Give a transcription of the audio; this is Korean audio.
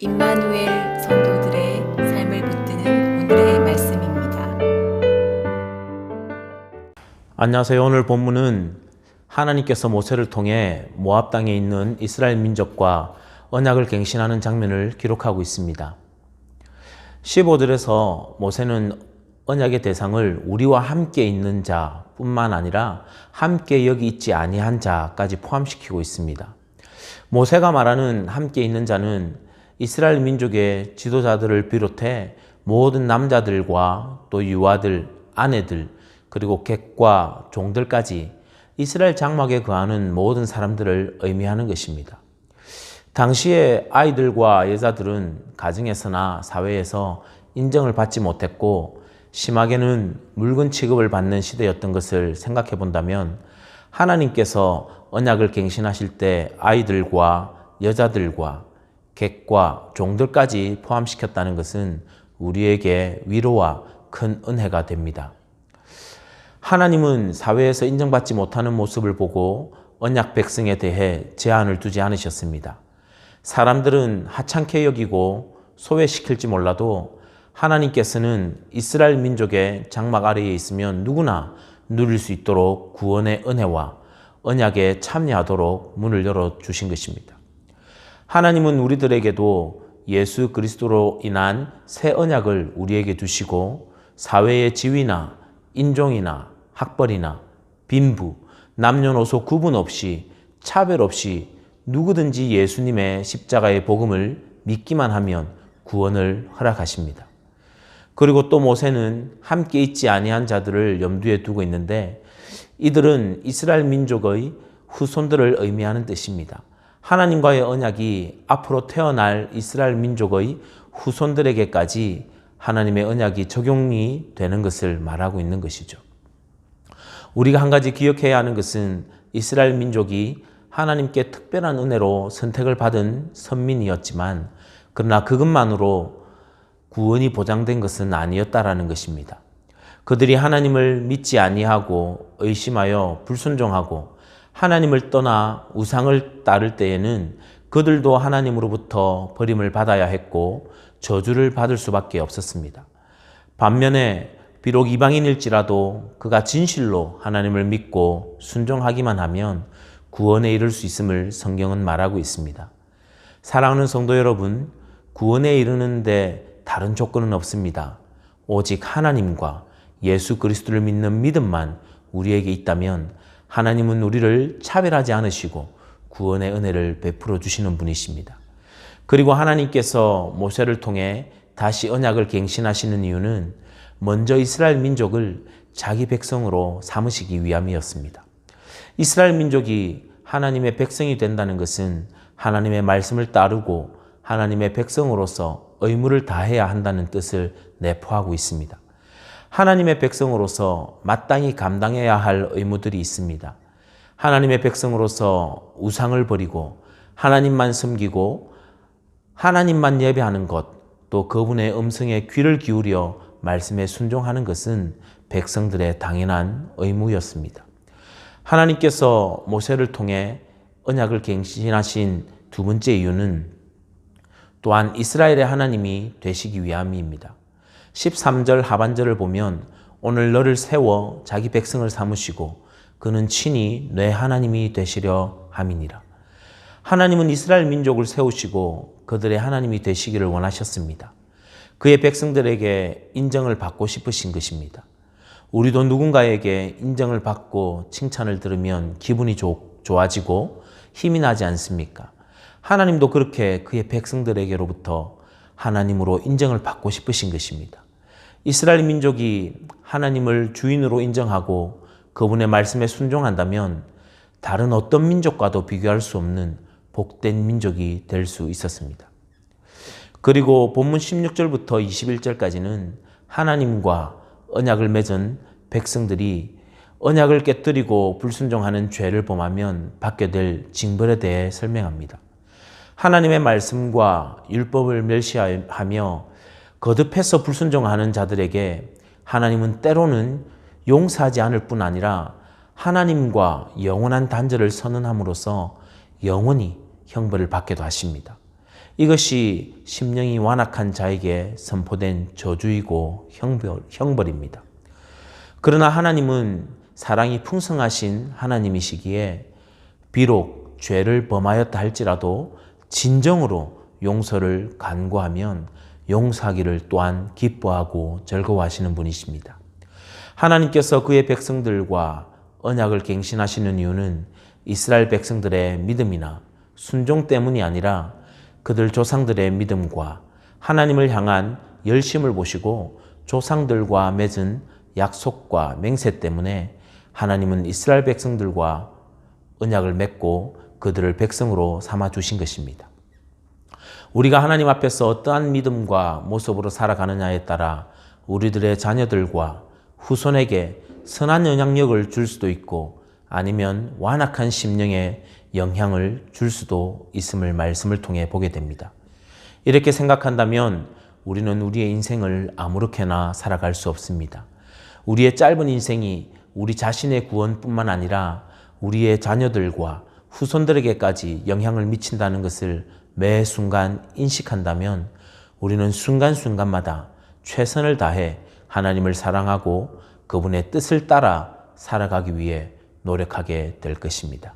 임마누엘 성도들의 삶을 붙드는 오늘의 말씀입니다. 안녕하세요. 오늘 본문은 하나님께서 모세를 통해 모압 땅에 있는 이스라엘 민족과 언약을 갱신하는 장면을 기록하고 있습니다. 15절에서 모세는 언약의 대상을 우리와 함께 있는 자뿐만 아니라 함께 여기 있지 아니한 자까지 포함시키고 있습니다. 모세가 말하는 함께 있는 자는 이스라엘 민족의 지도자들을 비롯해 모든 남자들과 또 유아들, 아내들, 그리고 객과 종들까지 이스라엘 장막에 거하는 모든 사람들을 의미하는 것입니다. 당시에 아이들과 여자들은 가정에서나 사회에서 인정을 받지 못했고 심하게는 물건 취급을 받는 시대였던 것을 생각해 본다면 하나님께서 언약을 갱신하실 때 아이들과 여자들과 객과 종들까지 포함시켰다는 것은 우리에게 위로와 큰 은혜가 됩니다. 하나님은 사회에서 인정받지 못하는 모습을 보고 언약 백성에 대해 제한을 두지 않으셨습니다. 사람들은 하찮게 여기고 소외시킬지 몰라도 하나님께서는 이스라엘 민족의 장막 아래에 있으면 누구나 누릴 수 있도록 구원의 은혜와 언약에 참여하도록 문을 열어 주신 것입니다. 하나님은 우리들에게도 예수 그리스도로 인한 새 언약을 우리에게 두시고 사회의 지위나 인종이나 학벌이나 빈부, 남녀노소 구분 없이 차별 없이 누구든지 예수님의 십자가의 복음을 믿기만 하면 구원을 허락하십니다. 그리고 또 모세는 함께 있지 아니한 자들을 염두에 두고 있는데 이들은 이스라엘 민족의 후손들을 의미하는 뜻입니다. 하나님과의 언약이 앞으로 태어날 이스라엘 민족의 후손들에게까지 하나님의 언약이 적용이 되는 것을 말하고 있는 것이죠. 우리가 한 가지 기억해야 하는 것은 이스라엘 민족이 하나님께 특별한 은혜로 선택을 받은 선민이었지만 그러나 그것만으로 구원이 보장된 것은 아니었다라는 것입니다. 그들이 하나님을 믿지 아니하고 의심하여 불순종하고 하나님을 떠나 우상을 따를 때에는 그들도 하나님으로부터 버림을 받아야 했고 저주를 받을 수밖에 없었습니다. 반면에 비록 이방인일지라도 그가 진실로 하나님을 믿고 순종하기만 하면 구원에 이를 수 있음을 성경은 말하고 있습니다. 사랑하는 성도 여러분, 구원에 이르는데 다른 조건은 없습니다. 오직 하나님과 예수 그리스도를 믿는 믿음만 우리에게 있다면 하나님은 우리를 차별하지 않으시고 구원의 은혜를 베풀어 주시는 분이십니다. 그리고 하나님께서 모세를 통해 다시 언약을 갱신하시는 이유는 먼저 이스라엘 민족을 자기 백성으로 삼으시기 위함이었습니다. 이스라엘 민족이 하나님의 백성이 된다는 것은 하나님의 말씀을 따르고 하나님의 백성으로서 의무를 다해야 한다는 뜻을 내포하고 있습니다. 하나님의 백성으로서 마땅히 감당해야 할 의무들이 있습니다. 하나님의 백성으로서 우상을 버리고 하나님만 섬기고 하나님만 예배하는 것, 또 그분의 음성에 귀를 기울여 말씀에 순종하는 것은 백성들의 당연한 의무였습니다. 하나님께서 모세를 통해 언약을 갱신하신 두 번째 이유는 또한 이스라엘의 하나님이 되시기 위함입니다. 13절 하반절을 보면 오늘 너를 세워 자기 백성을 삼으시고 그는 친히 내 하나님이 되시려 함이니라. 하나님은 이스라엘 민족을 세우시고 그들의 하나님이 되시기를 원하셨습니다. 그의 백성들에게 인정을 받고 싶으신 것입니다. 우리도 누군가에게 인정을 받고 칭찬을 들으면 기분이 좋, 좋아지고 힘이 나지 않습니까? 하나님도 그렇게 그의 백성들에게로부터 하나님으로 인정을 받고 싶으신 것입니다. 이스라엘 민족이 하나님을 주인으로 인정하고 그분의 말씀에 순종한다면 다른 어떤 민족과도 비교할 수 없는 복된 민족이 될 수 있었습니다. 그리고 본문 16절부터 21절까지는 하나님과 언약을 맺은 백성들이 언약을 깨뜨리고 불순종하는 죄를 범하면 받게 될 징벌에 대해 설명합니다. 하나님의 말씀과 율법을 멸시하며 거듭해서 불순종하는 자들에게 하나님은 때로는 용서하지 않을 뿐 아니라 하나님과 영원한 단절을 선언함으로써 영원히 형벌을 받게도 하십니다. 이것이 심령이 완악한 자에게 선포된 저주이고 형벌, 형벌입니다. 그러나 하나님은 사랑이 풍성하신 하나님이시기에 비록 죄를 범하였다 할지라도 진정으로 용서를 간구하면 용서하기를 또한 기뻐하고 즐거워하시는 분이십니다. 하나님께서 그의 백성들과 언약을 갱신하시는 이유는 이스라엘 백성들의 믿음이나 순종 때문이 아니라 그들 조상들의 믿음과 하나님을 향한 열심을 보시고 조상들과 맺은 약속과 맹세 때문에 하나님은 이스라엘 백성들과 언약을 맺고 그들을 백성으로 삼아 주신 것입니다. 우리가 하나님 앞에서 어떠한 믿음과 모습으로 살아가느냐에 따라 우리들의 자녀들과 후손에게 선한 영향력을 줄 수도 있고 아니면 완악한 심령에 영향을 줄 수도 있음을 말씀을 통해 보게 됩니다. 이렇게 생각한다면 우리는 우리의 인생을 아무렇게나 살아갈 수 없습니다. 우리의 짧은 인생이 우리 자신의 구원뿐만 아니라 우리의 자녀들과 후손들에게까지 영향을 미친다는 것을 매 순간 인식한다면 우리는 순간순간마다 최선을 다해 하나님을 사랑하고 그분의 뜻을 따라 살아가기 위해 노력하게 될 것입니다.